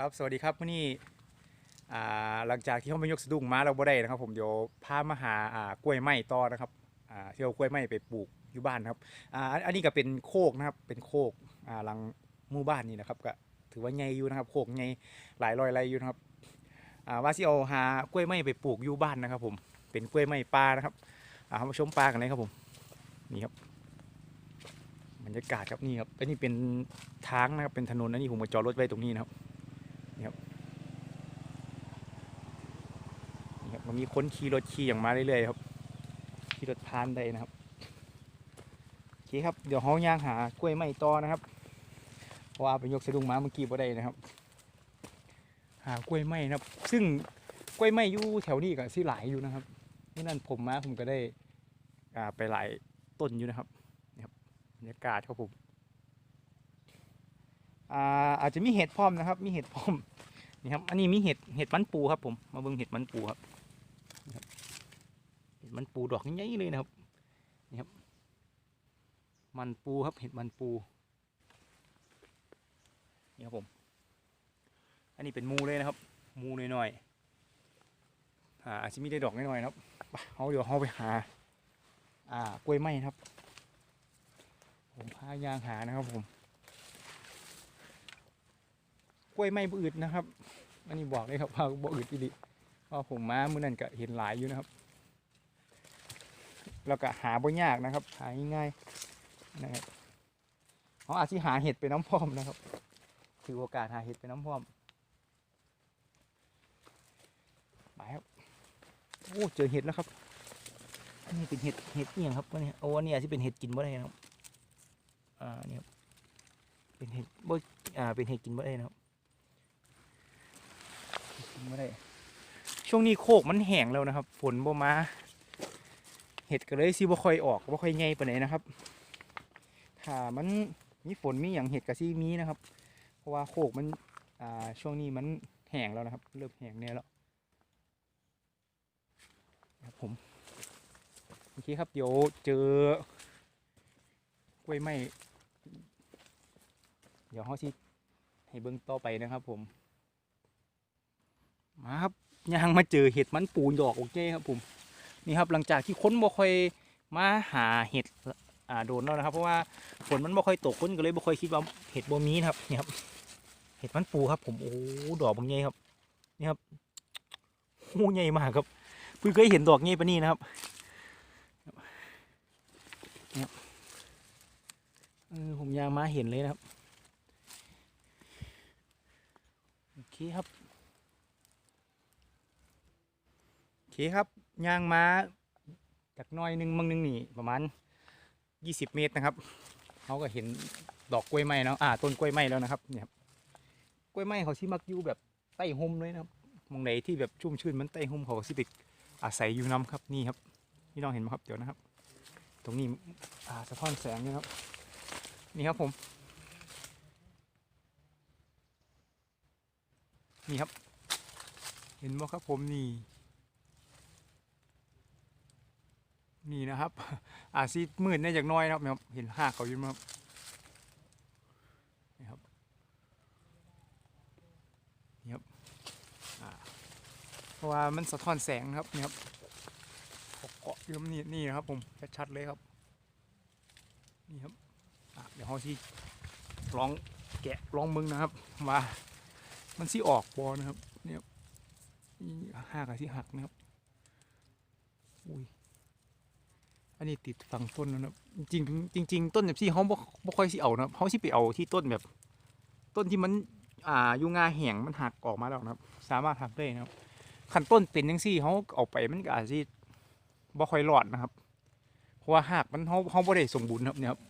ครับสวัสดีครับวันนี้อ่หลังจากที่เขาไปยกสะดุ้งมาเราบ่ได้นะครับ ผมเดี๋ยวพามาหาากล้วยไม้ต่อนะครับอ่าที่เอากล้วยไม้ไปปลูกอยู่บ้านนะครับอันนี้ก็เป็นโคกนะครับเป็นโคกหลังหมู่บ้านนี่นะครับก็ถือว่าใหญ่อยู่นะครับโคกใหญ่หลายร้อยไร่อยู่นะครับอ่าว่าที่เอาหากล้วยไม้ไปปลูกอยู่บ้านนะครับ ผมเป็นกล้วยไม้ปลานะครับเรามาชมปลากันเลยครับผมนี่ครับบรรยากาศครับนี่ครับอันนี้เป็นทางนะครับเป็นถนนอันนี้ผมมาจอดรถไว้ตรงนี้นะครับ นี่ครับมันมีคนขี่รถขี่อย่างมาเรื่อยๆครับขี่รถพานได้นะครับโอเคครับเดี๋ยวเขาย่างหากล้วยไม้ต่อนะครับเพราะว่าไปยกสะดุ้งมาเมื่อกี้บ่ได้นะครับ หากล้วยไม้นะครับ ซึ่งกล้วยไม้อยู่แถวนี้ก็สิหลายอยู่นะครับนี่นั่นผมมาผมก็ได้ไปหลายต้นอยู่นะครับนี่ครับบรรยากาศครับผม อ่าอาจจะมีเห็ดพร้อมนะครับ มีเห็ดพร้อมนี่ครับอันนี้มีเห็ดเห็ดมันปูครับผมมาเบิ่งเห็ดมันปูครับเห็ดมันปูดอกใหญ่ๆเลยนะครับนี่ครับ มันปูครับเห็ดมันปูนี่ครับผม อันนี้เป็นมูเลยนะครับ มูน้อยๆอ่าอาจจะมีได้ดอกน้อยๆนะครับเอาเดี๋ยวเราไปหา อ่ากล้วยไม้นะครับ ผมพายางหานะครับผม กล้วยไม้บ่อืดนะครับ อันนี้บอกเลยครับว่าบ่อืดอีหลีเพราะผมมามื้อนั้นก็เห็นหลายอยู่นะครับ แล้วก็หาบ่ยากนะครับ หาง่ายๆนะครับเขาอาจสิหาเห็ดไปน้ำพร้อมนะครับ ถือโอกาสหาเห็ดไปน้ำพร้อมไปครับโอ้เจอเห็ดแล้วครับอันนี่เป็นเห็ดเห็ดเอียงครับวะเนี่ยโอ้อันนี้อาจจะเป็นเห็ดกินบ่ได้นะครับอ่าเนี่ยครับเป็นเห็ดบ่อ่าเป็นเห็ดกินบ่ได้นะครับ ไม่ได้ช่วงนี้โคกมันแห้งแล้วนะครับ ฝนบ่มาเห็ดก็เลยสิบ่ค่อยออกบ่ค่อยใหญ่ปานไหนนะครับ ถ้ามันมีฝนมีอย่างเห็ดก็สิมีนะครับ เพราะว่าโคกมันอ่าช่วงนี้มันแห้งแล้วนะครับ เริ่มแห้งแน่แล้วครับผมโอเคครับเดี๋ยวเจอกล้วยไม้เดี๋ยวเขาสิให้เบิ่งต่อไปนะครับผม มาครับยางมาเจอเห็ดมันปูดอกโอเคครับผมนี่ครับหลังจากที่ค้นบ่ค่อยมาหาเห็ดอ่าโดนแล้วนะครับ เพราะว่าฝนมันบ่ค่อยตกค้นก็เลยบ่ค่อยคิดว่าเห็ดบ่มีนะครับนี่ครับ เห็ดมันปูครับ ผมโอ้ดอกบางใหญ่ครับ นี่ครับโอ้ใหญ่มากครับเพิ่งเคยเห็นดอกใหญ่ปานนี้นะครับนี่ครับเออผมยางมาเห็นเลยนะครับโอเคครับ โอ เคครับย่างมาจากน้อยหนึ่งมังหนึ่งนี่ประมาณ 20 เมตรนะครับเขาก็เห็นดอกกล้วยไม้แล้วอ่าต้นกล้วยไม้แล้วนะครับเนี่ยครับกล้วยไม้เขาที่มักอยู่แบบใต้ห่มเลยนะครับมองไหนที่แบบชุ่มชื่นมันใต้ห่มเขาก็สิไปอาศัยอยู่น้ำครับนี่ครับพี่น้องเห็นไหมครับเดี๋ยวนะครับ ตรงนี้อ่าสะท้อนแสงนี่ครับ นี่ครับผมนี่ครับ เห็นไหมครับผมนี่ นี่นะครับ อาซีมืดเนี่ยจากน้อยนะครับ เห็นหากเขาอยู่มั้ครับนี่ครับนี่ครับเพราะว่ามันสะท้อนแสงนะครับนี่ครับเกาะอยู่นี่นี่นะครับผมชัดๆเลยครับนี่ครับเดี๋ยวเขาสิลองแกะลองมึงนะครับว่ามันสิออกบอนะครับเนี่ยครับนี่หักอะสิหักนะครับอุ้ย อันนี้ติดฝั่งต้นนะครับจริงจริงต้นแบบที่เขาบ่บ่ค่อยสิเอานะครับเขาสิไปเอาที่ต้นแบบ ต้นที่มันอ่ายู่งาแห้งมันหักออกมาแล้วนะครับ สามารถหักได้นะครับขันต้นเป็นจังซี่เขาเอาไปมันก็อาจสิบ่ค่อยรอดนะครับ เพราะว่าหากมันเขาเขาบ่ได้สมบูรณ์ครับเนี่ยครับ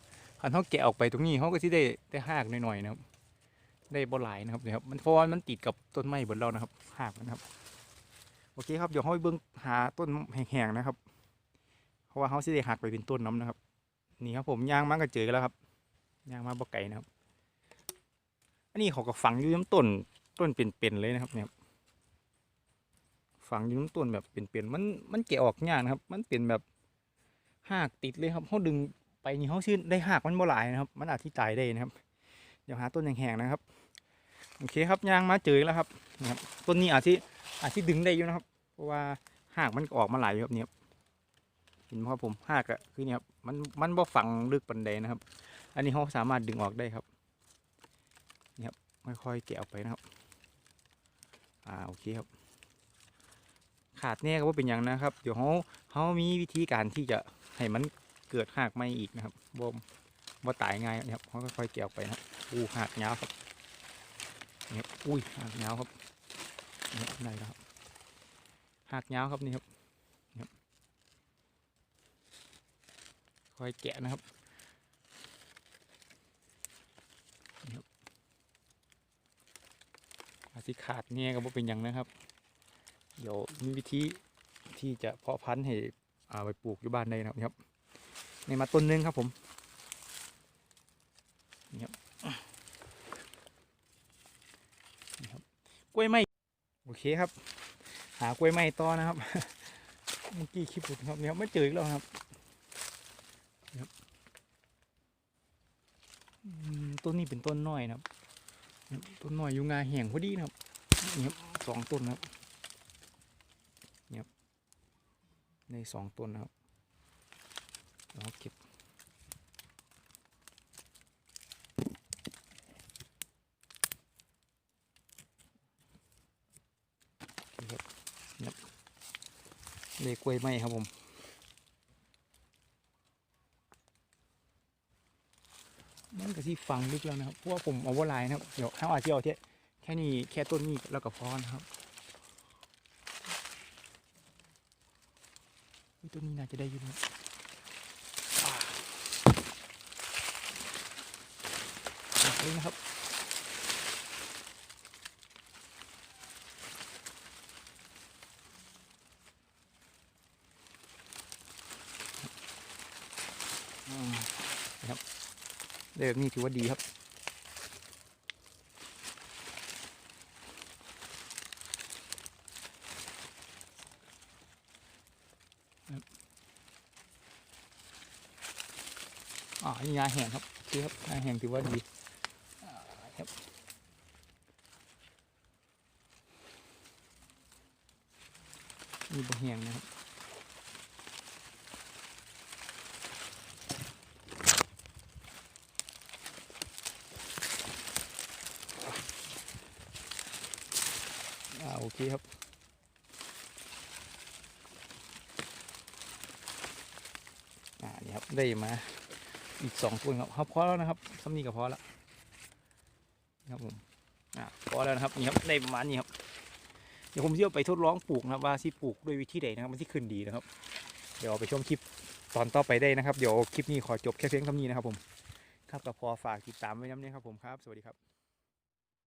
คันเขาแกะออกไปตรงนี้เขาก็สิได้ได้หากหน่อยๆนะครับ ได้บ่หลายนะครับเนี่ยครับมันเพราะว่ามันติดกับต้นไม้บนเรานะครับหากมันครับ โอเคครับเดี๋ยวเขาไปเบิ่งหาต้นแห้งๆนะครับ ราะว่าเขาสิได้หักไปเป็นต้นน้ำนะครับ นี่ครับผมย่างมันก็เจอแล้วครับย่างมาบ่ไก่นะครับ อันนี้เขาก็ฝังอยู่น้ำต้นต้นเป็นๆเลยนะครับเนี่ยฝังอยู่น้ำต้นแบบเป็นๆมันมันแกะออกยากนะครับ มันเป็นแบบหากติดเลยครับเขาดึงไปนี่เขาชื่อได้หากมันบ่หลายนะครับ มันอาจที่ตายได้นะครับ เดี๋ยวหาต้นแห้งๆนะครับโอเคครับยางมาเจอแล้วครับนะครับ ต้นนี้อาจจะอาจจะดึงได้อยู่นะครับ เพราะว่าหากมันออกมาหลายอยู่ครับเนี่ย เห็นไหมครับผมหากอะคือเนี่ยครับมันมันบ่ฝังลึกปันใดนะครับ อันนี้เขาสามารถดึงออกได้ครับเนี่ยครับค่อยๆแกะออกไปนะครับ อ่าโอเคครับ ขาดแน่ก็ว่าเป็นอย่างนะครับ เดี๋ยวเขาเขามีวิธีการที่จะให้มันเกิดหากไม่อีกนะครับบ่บ่ตายง่ายนะครับเขาค่อยๆแกะออกไปนะครับอู้หากยาวครับนี่ครับอุ้ยหากยาวครับนี่ครับได้แล้วครับหากยาวครับนี่ครับนี่ครับ คอยแกะนะครับนี่ครับอาจสิขาดแน่ก็บ่เป็นอย่างนะครับ เดี๋ยวมีวิธีที่จะเพาะพันธุ์ให้อาไปปลูกอยู่บ้านได้นะครับนี่ครับในมาต้นหนึงครับผมนี่ครับนี่ครับกล้วยไม้โอเคครับ หากล้วยไม้ต่อนะครับเมื่อกี้คลิปหลุดครับเนี่ยครับไม่เจออีกแล้วครับ ครับต้นนี้เป็นต้นน้อยนะครับ ต้นน้อยอยู่งาแห่งพอดีนะครับนี่ครับสองต้นนะครับในสองต้นนะครับเราเก็บเครับเนี่ยเลยกล้วยไม้ครับผม มัน ก็ที่ฟังลึกแล้วนะครับเพราะว่าผมเอาว่าลายนะครับเดี๋ยวเขาอาจจะเอาแค่แค่นี้แค่ต้นนี้แล้วก็พอนะครับต้นนี้น่าจะได้อยู่นะอ่นะครับ อืมนะครับ ได้แบบนี้ถือว่าดีครับ อ่านี่ยาแห้งครับโอเคครับยาแห้งถือว่าดีครับนี่บะแห้งนะครับอ่าโอ เคครับอ่านี่ครับได้มาอีกสองต้นครับครับพอแล้วนะครับซ้ำนี้ก็พอแล้วครับผมอ่าพอแล้วนะครับนี่ครับในประมาณนี้ครับเดี๋ยวผมจะเอาไปทดลองปลูกนะครับว่าสิปลูกด้วยวิธีใดนะครับมันที่ขึ้นดีนะครับ เดี๋ยวไปชมคลิปตอนต่อไปได้นะครับ เดี๋ยวคลิปนี้ขอจบแค่เพียงเท่านี้นะครับผม ครับก็พอฝากติดตามไว้น้ำนี้ครับผมครับ สวัสดีครับ